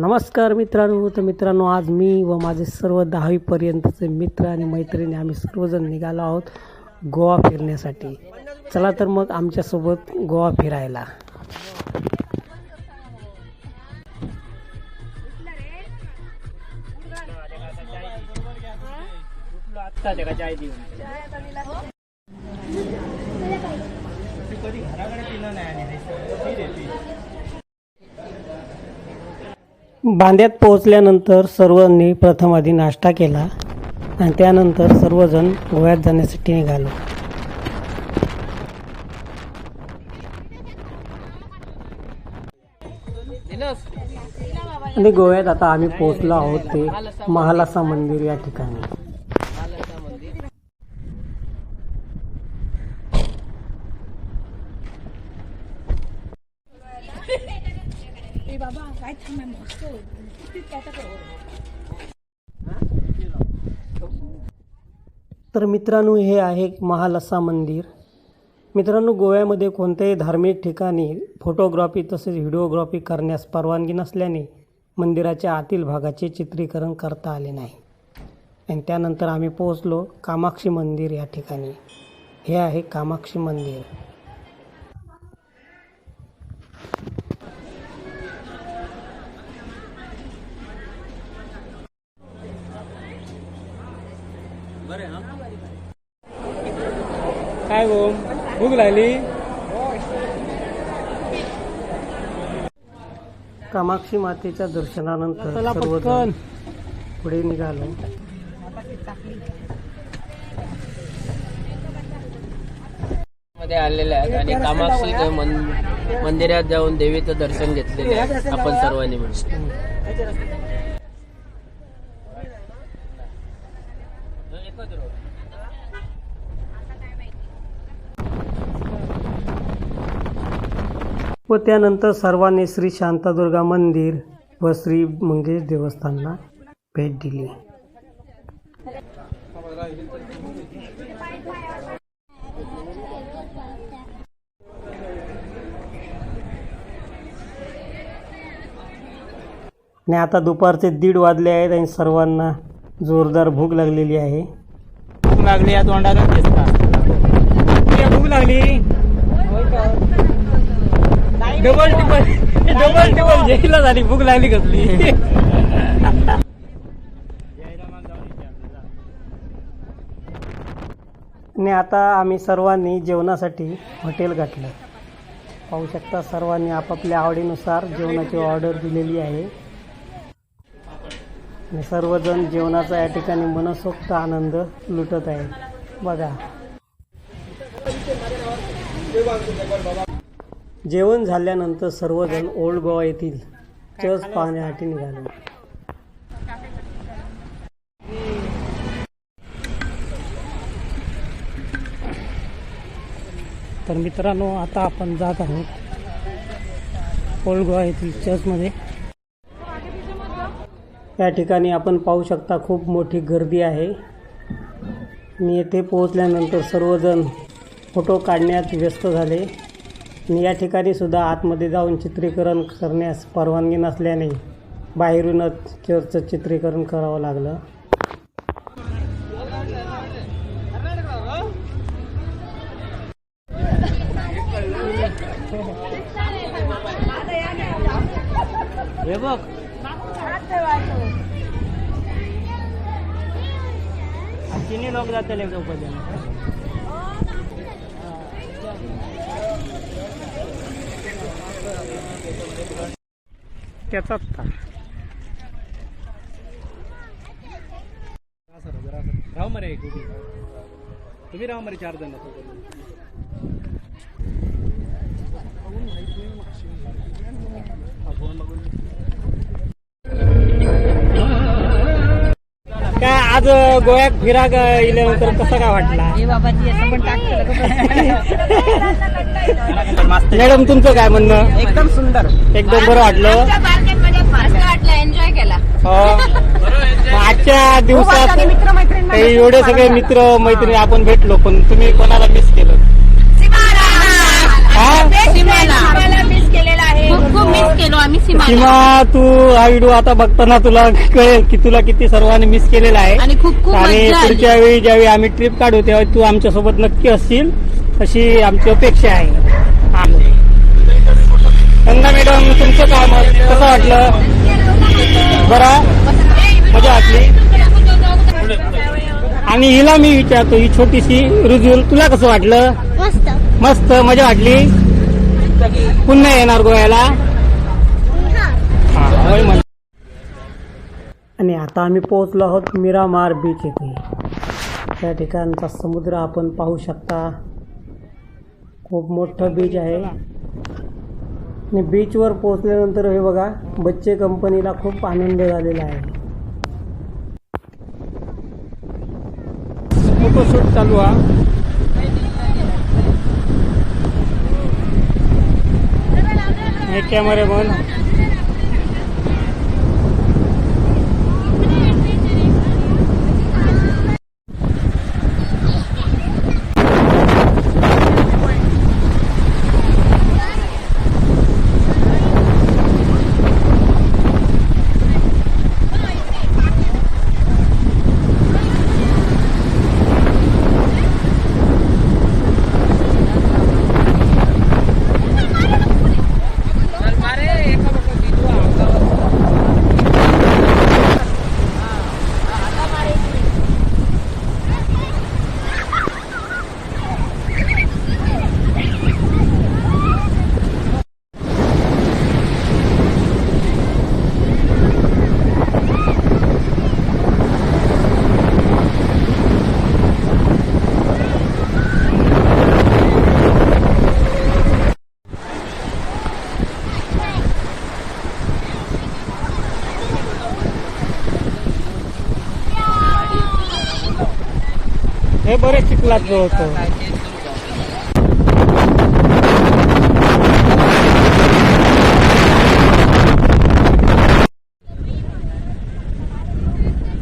नमस्कार मित्रांनो. तर मित्रांनो आज मी व माझे सर्व दहावीपर्यंतचे मित्र आणि मैत्रिणी आम्ही सर्वजण निघालो आहोत गोवा फिरण्यासाठी. चला तर मग आमच्यासोबत गोवा फिरायला. बांद्यात पोहोचल्यानंतर सर्वांनी प्रथम आधी नाश्ता केला आणि त्यानंतर सर्वजण गोव्यात जाण्यासाठी निघालो. आणि गोव्यात आता आम्ही पोहोचलो आहोत ते महालासा मंदिर या ठिकाणी. तर मित्रांनो हे आहे महालसा मंदिर. मित्रांनो गोव्यामध्ये कोणत्याही धार्मिक ठिकाणी फोटोग्राफी तसेच व्हिडिओग्राफी करण्यास परवानगी नसल्याने मंदिराच्या आतील भागाचे चित्रीकरण करता आले नाही. आणि त्यानंतर आम्ही पोहोचलो कामाक्षी मंदिर या ठिकाणी. हे आहे कामाक्षी मंदिर. काय गो? भूक लागली? कामाक्षी मातेच्या दर्शनानंतर सर्वजण पुढे निघालो. मध्ये आलेले आहेत आणि कामाक्षी मन- मंदिरात जाऊन देवीचं दर्शन घेतलेले आहे आपण सर्वांनी मिळून. व त्यानंतर सर्वांनी श्री शांतादुर्गा मंदिर व श्री मंगेश देवस्थानला भेट दिली. आणि आता दुपारचे दीड वाजले आहेत आणि सर्वांना जोरदार भूक लागलेली आहे. भूक लागली या तोंडातच भूक लागली. डबल टिबल डबल टिबल जेला झाली भूक लागली कसली? आणि आता आम्ही सर्वांनी जेवणासाठी हॉटेल गाठलं पाहू शकता सर्वांनी आपापल्या आवडीनुसार जेवणाची ऑर्डर दिलेली आहे. सर्वजण जेवणाचा या ठिकाणी मनसोक्त आनंद लुटत आहे बघा. जेवण झाल्यानंतर सर्वजण ओल्ड गोवा येथील चर्च पाहण्यासाठी निघालो. तर मित्रांनो आता आपण जात आहोत ओल्ड गोवा येथील चर्चमध्ये. या ठिकाणी आपण पाहू शकता खूप मोठी गर्दी आहे. मी येथे पोहोचल्यानंतर सर्वजण फोटो काढण्यात व्यस्त झाले. या ठिकाणी सुद्धा आतमध्ये जाऊन चित्रीकरण करण्यास परवानगी नसल्याने बाहेरूनच चर्चचं चित्रीकरण करावं लागलं. हे बघ. तिन्ही लोक जातील त्याचाच तार. राव मरे तुम्ही तुम्ही राव मरे चार जण काय गोव्यात फिरा गेल्यानंतर कसा काय वाटला? मॅडम तुमचं काय म्हणणं? एकदम सुंदर. एकदम बरं वाटलं. मस्त वाटलं एन्जॉय केला. हो. आजच्या दिवसात हे एवढे सगळे मित्र मैत्रिणी आपण भेटलो पण तुम्ही कोणाला मिस केलं? हा? मिस आम्ही सीमा सीमा तू हा व्हिडिओ आता बघताना तुला कळेल की तुला किती सर्वांनी मिस केलेला आहे. आणि खूप खूप आणि मजा आली. पुढच्या वेळी ज्यावेळी आम्ही ट्रिप काढू तेव्हा तू आमच्यासोबत नक्की असशील अशी आमची अपेक्षा आहे. गंगा मॅडम तुमचं काय मत कसं वाटलं? बरं? मजा वाटली? आणि हिला मी विचारतो ही छोटीशी रुजूल तुला कसं वाटलं? मस्त. मस्त मजा वाटली? पुन्हा येणार गोव्याला. आणि आता आम्ही पोहोचलो आहोत मिरामार बीच येथे. त्या ठिकाणचा समुद्र आपण पाहू शकता. खूप मोठं बीच आहे. आणि बीचवर पोहोचल्यानंतर हे बघा बच्चे कंपनीला खूप आनंद झालेला आहे. फोटोशूट चालू हा. हे कॅमेरामन हे बरे चिखलात होतं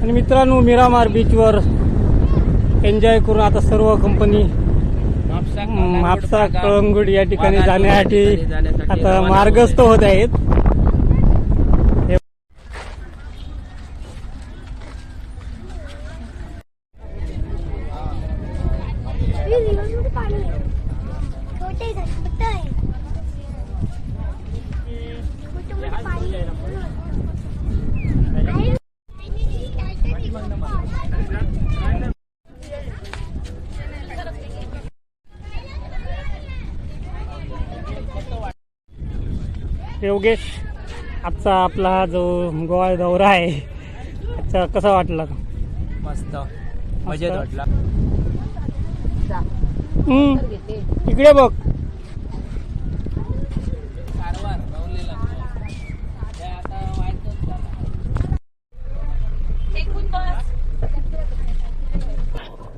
आणि मित्रांनो मिरामार बीचवर एन्जॉय करून आता सर्व कंपनी म्हापसा कळंगूट या ठिकाणी जाण्यासाठी आता मार्गस्थ होत आहेत. योगेश आजचा आपला जो गोवा दौरा आहे आजचा कसा वाटला? मस्त. मजेत वाटला. हम्म, इकडे बघ.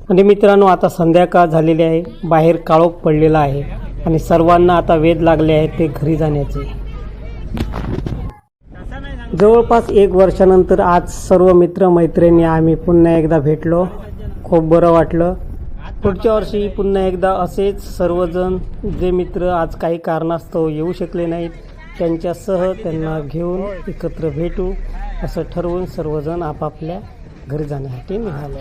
आणि मित्रांनो आता संध्याकाळ झालेली आहे. बाहेर काळोख पडलेला आहे. आणि सर्वांना आता वेध लागले आहेत ते घरी जाण्याचे. जवळपास एक वर्षानंतर आज सर्व मित्र मैत्रिणी आम्ही पुन्हा एकदा भेटलो. खूप बरं वाटलं. पुढच्या वर्षी पुन्हा एकदा असेच सर्वजण जे मित्र आज काही कारणास्तव येऊ शकले नाहीत त्यांच्यासह त्यांना घेऊन एकत्र भेटू असं ठरवून सर्वजण आपापल्या घरी जाण्यासाठी निघाले.